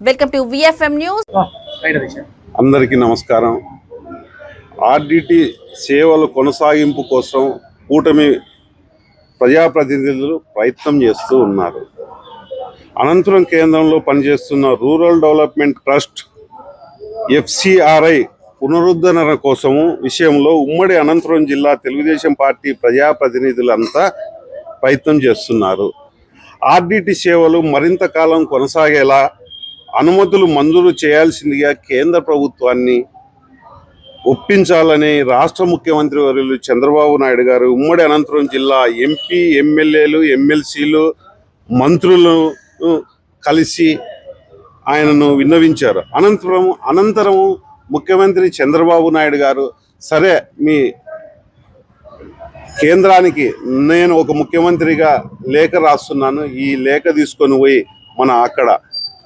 Welcome to VFM news అందరికీ నమస్కారం. RDT సేవల కొనసాగింపు కోసం కూటమి ప్రజాప్రతినిధులు ప్రయత్నం చేస్తూ ఉన్నారు. అనంతపురం కేంద్రంలో పనిచేస్తున్న రూరల్ డెవలప్మెంట్ ట్రస్ట్ ఎఫ్సిఆర్ఐ పునరుద్ధరణ కోసము విషయంలో ఉమ్మడి అనంతపురం జిల్లా తెలుగుదేశం పార్టీ ప్రజాప్రతినిధులంతా ప్రయత్నం చేస్తున్నారు. ఆర్డిటి సేవలు మరింత కాలం కొనసాగేలా అనుమతులు మంజూరు చేయాల్సిందిగా కేంద్ర ప్రభుత్వాన్ని ఒప్పించాలని రాష్ట్ర ముఖ్యమంత్రి వర్యులు చంద్రబాబు నాయుడు గారు ఉమ్మడి అనంతపురం జిల్లా ఎంపీ ఎమ్మెల్యేలు ఎమ్మెల్సీలు మంత్రులు కలిసి ఆయనను విన్నవించారు. అనంతరం అనంతరం ముఖ్యమంత్రి చంద్రబాబు నాయుడు గారు సరే మీ కేంద్రానికి నేను ఒక ముఖ్యమంత్రిగా లేఖ రాస్తున్నాను ఈ లేఖ తీసుకొని పోయి మన అక్కడ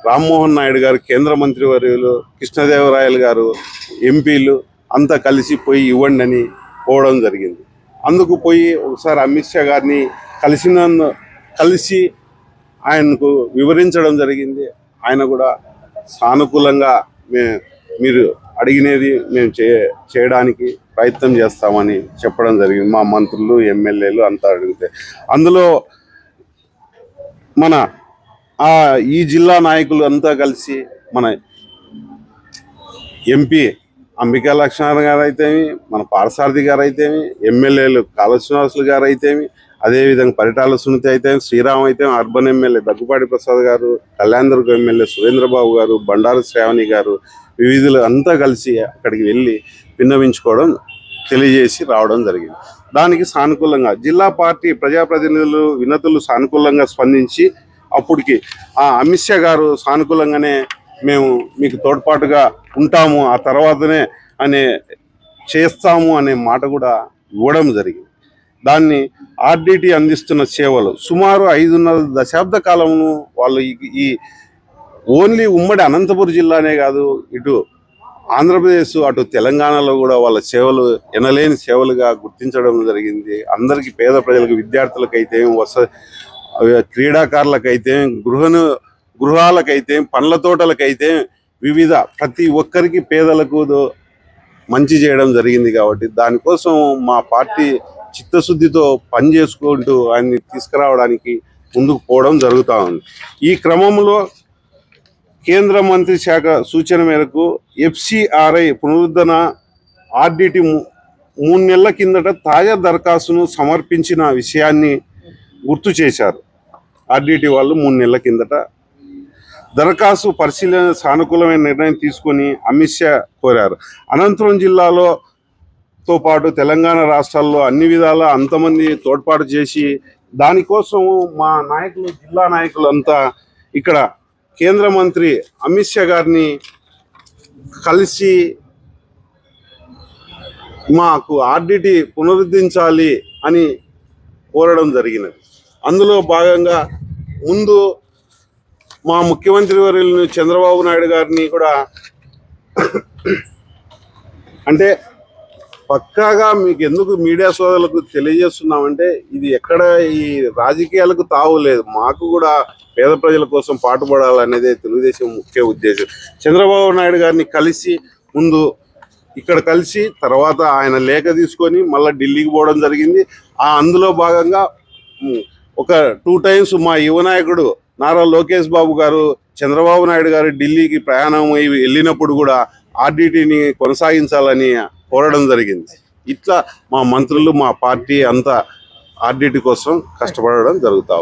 రామ్మోహన్ నాయుడు గారు కేంద్ర మంత్రి వర్యులు కృష్ణదేవరాయలు గారు ఎంపీలు అంతా కలిసి పోయి ఇవ్వండి అని పోవడం జరిగింది. అందుకు పోయి ఒకసారి అమిత్ షా గారిని కలిసిన కలిసి ఆయనకు వివరించడం జరిగింది. ఆయన కూడా సానుకూలంగా మే మీరు అడిగినది మేము చే చేయడానికి ప్రయత్నం చేస్తామని చెప్పడం జరిగింది. మా మంత్రులు ఎమ్మెల్యేలు అంతా అడిగితే. అందులో మన ఈ జిల్లా నాయకులు అంతా కలిసి మన ఎంపీ అంబికా లక్ష్మణ్ గారు అయితేమి మన పారసారథి గారు అయితేమి ఎమ్మెల్యేలు కాళ శ్రీనివాసులు గారు అయితేమి అదేవిధంగా పరిటాల సునీతి అయితే శ్రీరామ్ అయితే అర్బన్ ఎమ్మెల్యే దగ్గుపాటి ప్రసాద్ గారు కళ్యాణదుర్గ ఎమ్మెల్యే సురేంద్రబాబు గారు బండారు శ్రావణి గారు వివిధులు అంతా కలిసి అక్కడికి వెళ్ళి విన్నవించుకోవడం తెలియజేసి రావడం జరిగింది. దానికి సానుకూలంగా జిల్లా పార్టీ ప్రజాప్రతినిధులు వినతులు సానుకూలంగా స్పందించి అప్పటికి ఆ అమిత్ షా గారు సానుకూలంగానే మేము మీకు తోడ్పాటుగా ఉంటాము ఆ తర్వాతనే అనే చేస్తాము అనే మాట కూడా ఇవ్వడం జరిగింది. దాన్ని ఆర్డిటి అందిస్తున్న సేవలు సుమారు ఐదున్నర దశాబ్ద కాలము వాళ్ళు ఈ- ఓన్లీ ఉమ్మడి అనంతపురం జిల్లానే కాదు ఇటు ఆంధ్రప్రదేశ్ అటు తెలంగాణలో కూడా వాళ్ళ సేవలు ఎనలేని సేవలుగా గుర్తించడం జరిగింది. అందరికీ పేద ప్రజలకు విద్యార్థులకు అయితే ఏమి వస క్రీడాకారులకైతే గృహను గృహాలకైతే పండ్ల తోటలకైతే వివిధ ప్రతి ఒక్కరికి పేదలకు మంచి చేయడం జరిగింది కాబట్టి దానికోసం మా పార్టీ చిత్తశుద్ధితో పని చేసుకుంటూ ఆయన్ని తీసుకురావడానికి ముందుకు పోవడం జరుగుతూ ఉంది. ఈ క్రమంలో కేంద్ర మంత్రి శాఖ సూచన మేరకు ఎఫ్సిఆర్ఐ పునరుద్ధరణ ఆర్డిటి ము- మూడు నెలల కిందట తాజా దరఖాస్తును సమర్పించిన విషయాన్ని గుర్తు చేశారు. ఆర్డీటీ వాళ్ళు మూడు నెలల కిందట దరఖాస్తు పరిశీలన సానుకూలమైన నిర్ణయం తీసుకొని అమిత్ షా కోరారు. అనంతపురం జిల్లాలో తో పాటు తెలంగాణ రాష్ట్రాల్లో అన్ని విధాల అంతమంది తోడ్పాటు చేసి దానికోసం మా నాయకులు జిల్లా నాయకులు అంతా ఇక్కడ కేంద్ర మంత్రి అమిత్ షా గారిని కలిసి మాకు ఆర్డిటి పునరుద్ధరించాలి అని కోరడం జరిగినది. అందులో భాగంగా ముందు మా ముఖ్యమంత్రి వర్యులను చంద్రబాబు నాయుడు గారిని కూడా అంటే పక్కాగా మీకు ఎందుకు మీడియా సోదరులకు తెలియజేస్తున్నామంటే ఇది ఎక్కడ ఈ రాజకీయాలకు తావు లేదు. మాకు కూడా పేద ప్రజల కోసం పాటుపడాలనేదే తెలుగుదేశం ముఖ్య ఉద్దేశం. చంద్రబాబు నాయుడు గారిని కలిసి ముందు ఇక్కడ కలిసి తర్వాత ఆయన లేఖ తీసుకొని మళ్ళీ ఢిల్లీకి పోవడం జరిగింది. ఆ అందులో భాగంగా ఒక టూ టైమ్స్ మా యువ నాయకుడు నారా లోకేష్ బాబు గారు చంద్రబాబు నాయుడు గారు ఢిల్లీకి ప్రయాణం అయి వెళ్ళినప్పుడు కూడా ఆర్డిటిని కొనసాగించాలని కోరడం జరిగింది. ఇట్లా మా మంత్రులు మా పార్టీ అంతా ఆర్డిటీ కోసం కష్టపడడం జరుగుతా